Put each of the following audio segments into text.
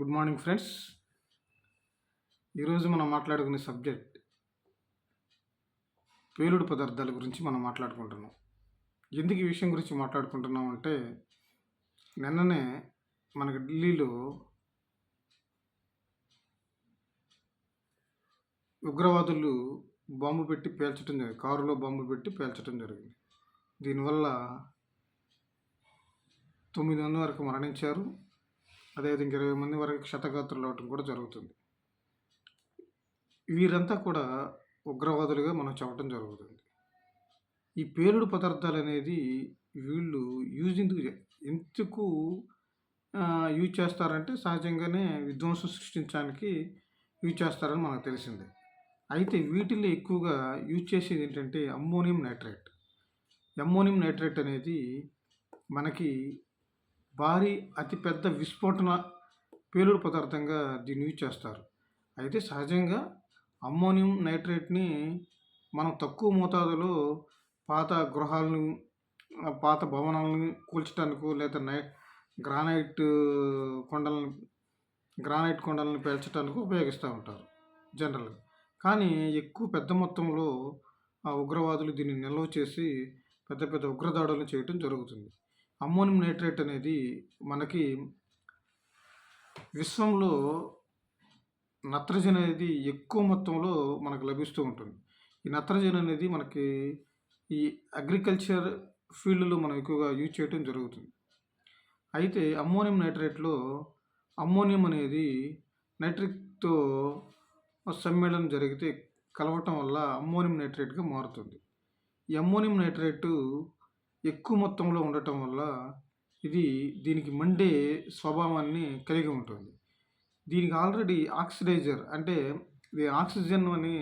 Good morning friends. ఈరోజు మనం మాట్లాడుకునే సబ్జెక్ట్ పేలుడు పదార్థాల గురించి మనం మాట్లాడుకుంటున్నాం. ఎందుకు ఈ విషయం గురించి మాట్లాడుకుంటున్నాం అంటే నిన్ననే మనకి ఢిల్లీలో ఉగ్రవాదులు బాంబు పెట్టి పేల్చడం జరిగింది. కారులో బాంబు పెట్టి పేల్చడం జరిగింది. దీనివల్ల తొమ్మిది మంది వరకు మరణించారు. అదేవిధంగా ఇరవై మంది వరకు క్షతగాత్రులు అవటం కూడా జరుగుతుంది. వీరంతా కూడా ఉగ్రవాదులుగా మనం చెప్పడం జరుగుతుంది. ఈ పేలుడు పదార్థాలు అనేది వీళ్ళు యూజ్ ఎందుకు ఎందుకు యూజ్ చేస్తారంటే సహజంగానే విధ్వంసం సృష్టించడానికి యూజ్ చేస్తారని మనకు తెలిసిందే. అయితే వీటిల్లో ఎక్కువగా యూజ్ చేసేది ఏంటంటే అమ్మోనియం నైట్రేట్. అమ్మోనియం నైట్రేట్ అనేది మనకి భారీ అతిపెద్ద విస్ఫోటన పేలుడు పదార్థంగా దీన్ని యూజ్ చేస్తారు. అయితే సహజంగా అమ్మోనియం నైట్రేట్ని మనం తక్కువ మోతాదులో పాత గృహాలను పాత భవనాలను కూల్చడానికో లేదా నై గ్రానైట్ కొండలను గ్రానైట్ కొండలను పేల్చడానికి ఉపయోగిస్తూ ఉంటారు జనరల్గా. కానీ ఎక్కువ పెద్ద మొత్తంలో ఆ ఉగ్రవాదులు దీన్ని నిల్వ చేసి పెద్ద పెద్ద ఉగ్రదాడులను చేయటం జరుగుతుంది. అమ్మోనియం నైట్రేట్ అనేది మనకి విశ్వంలో నత్రజని అనేది ఎక్కువ మొత్తంలో మనకు లభిస్తూ ఉంటుంది. ఈ నత్రజని అనేది మనకి ఈ అగ్రికల్చర్ ఫీల్డ్లో మనం ఎక్కువగా యూజ్ చేయడం జరుగుతుంది. అయితే అమ్మోనియం నైట్రేట్లో అమ్మోనియం అనేది నైట్రిక్తో సమ్మేళనం జరిగితే కలవటం వల్ల అమ్మోనియం నైట్రేట్గా మారుతుంది. ఈ అమ్మోనియం నైట్రేటు ఎక్కువ మొత్తంలో ఉండటం వల్ల ఇది దీనికి మండే స్వభావాన్ని కలిగి ఉంటుంది. దీనికి ఆల్రెడీ ఆక్సిడైజర్ అంటే ఇది ఆక్సిజన్ అని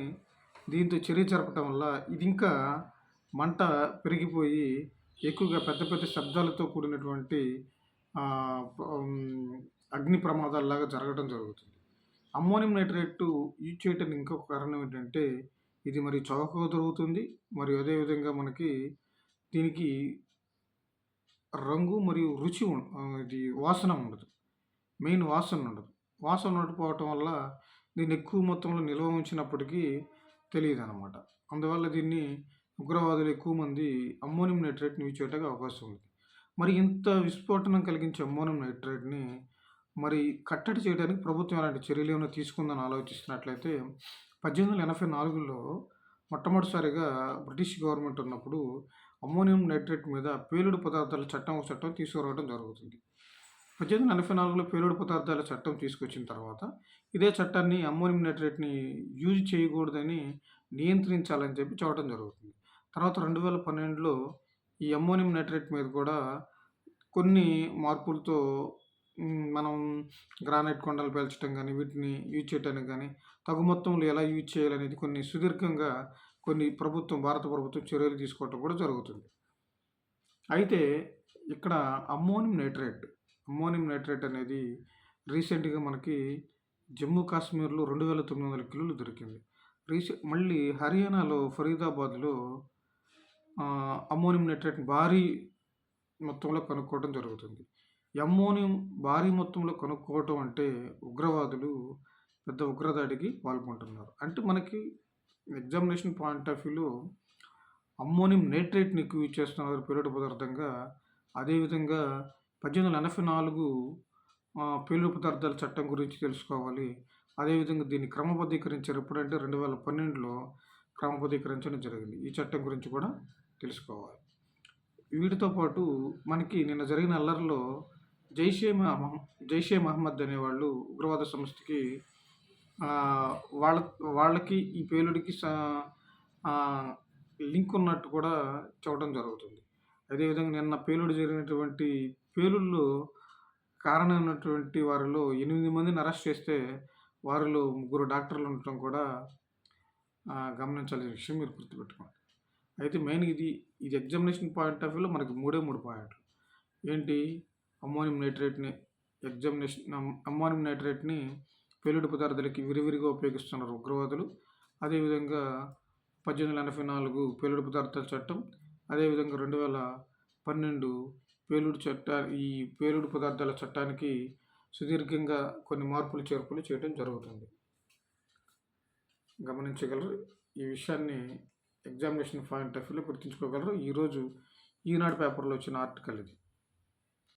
దీంతో చర్య జరపటం వల్ల ఇది ఇంకా మంట పెరిగిపోయి ఎక్కువగా పెద్ద పెద్ద శబ్దాలతో కూడినటువంటి అగ్ని ప్రమాదాలలాగా జరగడం జరుగుతుంది. అమ్మోనియం నైట్రేట్ యూజ్ చేయటానికి ఇంకొక కారణం ఏంటంటే ఇది మరి చౌకగా దొరుకుతుంది. మరియు అదేవిధంగా మనకి దీనికి రంగు మరియు రుచి ఇది వాసన ఉండదు. మెయిన్ వాసన ఉండదు. వాసన ఉండకపోవటం వల్ల దీన్ని ఎక్కువ మొత్తంలో నిల్వ ఉంచినప్పటికీ తెలియదు అనమాట అందువల్ల దీన్ని ఉగ్రవాదులు ఎక్కువ మంది అమ్మోనియం నైట్రేట్ని యూజ్ చేయడానికి అవకాశం ఉంది. మరి ఇంత విస్ఫోటనం కలిగించే అమ్మోనియం నైట్రేట్ని మరి కట్టడి చేయడానికి ప్రభుత్వం ఎలాంటి చర్యలు ఏమైనా తీసుకుందని ఆలోచిస్తున్నట్లయితే పద్దెనిమిది వందల ఎనభై నాలుగులో మొట్టమొదటిసారిగా బ్రిటిష్ గవర్నమెంట్ ఉన్నప్పుడు అమ్మోనియం నైట్రేట్ మీద పేలుడు పదార్థాల చట్టం ఒక చట్టం తీసుకురావడం జరుగుతుంది. పద్దెనిమిది నలభై నాలుగులో పేలుడు పదార్థాల చట్టం తీసుకొచ్చిన తర్వాత ఇదే చట్టాన్ని అమ్మోనియం నైట్రేట్ని యూజ్ చేయకూడదని నియంత్రించాలని చెప్పి చెప్పడం జరుగుతుంది. తర్వాత రెండు వేల పన్నెండులో ఈ అమ్మోనియం నైట్రేట్ మీద కూడా కొన్ని మార్పులతో మనం గ్రానైట్ కొండలు పేల్చడం కానీ వీటిని యూజ్ చేయడానికి కానీ తగు మొత్తంలో ఎలా యూజ్ చేయాలనేది కొన్ని సుదీర్ఘంగా కొన్ని ప్రభుత్వం భారత ప్రభుత్వం చర్యలు తీసుకోవటం కూడా జరుగుతుంది. అయితే ఇక్కడ అమ్మోనియం నైట్రేట్ అమ్మోనియం నైట్రేట్ అనేది రీసెంట్గా మనకి జమ్మూ కాశ్మీర్లో రెండు వేల తొమ్మిది వందల కిలోలు దొరికింది. రీసెంట్ మళ్ళీ హర్యానాలో ఫరీదాబాద్లో అమ్మోనియం నైట్రేట్ భారీ మొత్తంలో కనుక్కోవడం జరుగుతుంది. అమ్మోనియం భారీ మొత్తంలో కనుక్కోవటం అంటే ఉగ్రవాదులు పెద్ద ఉగ్రదాడికి పాల్గొంటున్నారు అంటే మనకి ఎగ్జామినేషన్ పాయింట్ ఆఫ్ వ్యూలో అమ్మోనియం నైట్రేట్ని ఎక్కువ యూజ్ చేస్తున్నారు పేలుడు పదార్థంగా అదేవిధంగా పద్దెనిమిది వందల ఎనభై నాలుగు పేలుడు పదార్థాల చట్టం గురించి తెలుసుకోవాలి. అదేవిధంగా దీన్ని క్రమబద్ధీకరించారు ఎప్పుడంటే రెండు వేల పన్నెండులో క్రమబద్ధీకరించడం జరిగింది. ఈ చట్టం గురించి కూడా తెలుసుకోవాలి. వీటితో పాటు మనకి నిన్న జరిగిన అల్లర్లో జైషే మహ- జైషే మహమ్మద్ అనేవాళ్ళు ఉగ్రవాద సంస్థకి వాళ్ళ వాళ్ళకి ఈ పేలుడికి స- లింక్ ఉన్నట్టు కూడా చెప్పడం జరుగుతుంది. అదేవిధంగా నిన్న పేలుడు జరిగినటువంటి పేలుళ్ళు కారణమైనటువంటి వారిలో ఎనిమిది మందిని అరెస్ట్ చేస్తే వారిలో ముగ్గురు డాక్టర్లు ఉండటం కూడా గమనించాల్సిన విషయం మీరు గుర్తుపెట్టుకోండి. అయితే మెయిన్ ఇది ఇది ఎగ్జామినేషన్ పాయింట్ ఆఫ్ వ్యూలో మనకి మూడే మూడు పాయింట్లు. ఏంటి? అమ్మోనియం నైట్రేట్ని ఎగ్జామినేషన్ అమ్మోనియం నైట్రేట్ని పేలుడు పదార్థాలకి విరివిరిగా ఉపయోగిస్తున్నారు ఉగ్రవాదులు. అదేవిధంగా పద్దెనిమిది వందల ఎనభై నాలుగు పేలుడు పదార్థాల చట్టం అదేవిధంగా రెండు వేల పన్నెండు పేలుడు చట్ట ఈ పేలుడు పదార్థాల చట్టానికి సుదీర్ఘంగా కొన్ని మార్పులు చేర్పులు చేయడం జరుగుతుంది. గమనించగలరు ఈ విషయాన్ని ఎగ్జామినేషన్ పాయింట్ ఆఫ్ వ్యూలో గుర్తుంచుకోగలరు. ఈరోజు ఈనాడు పేపర్లో వచ్చిన ఆర్టికల్ ఇది.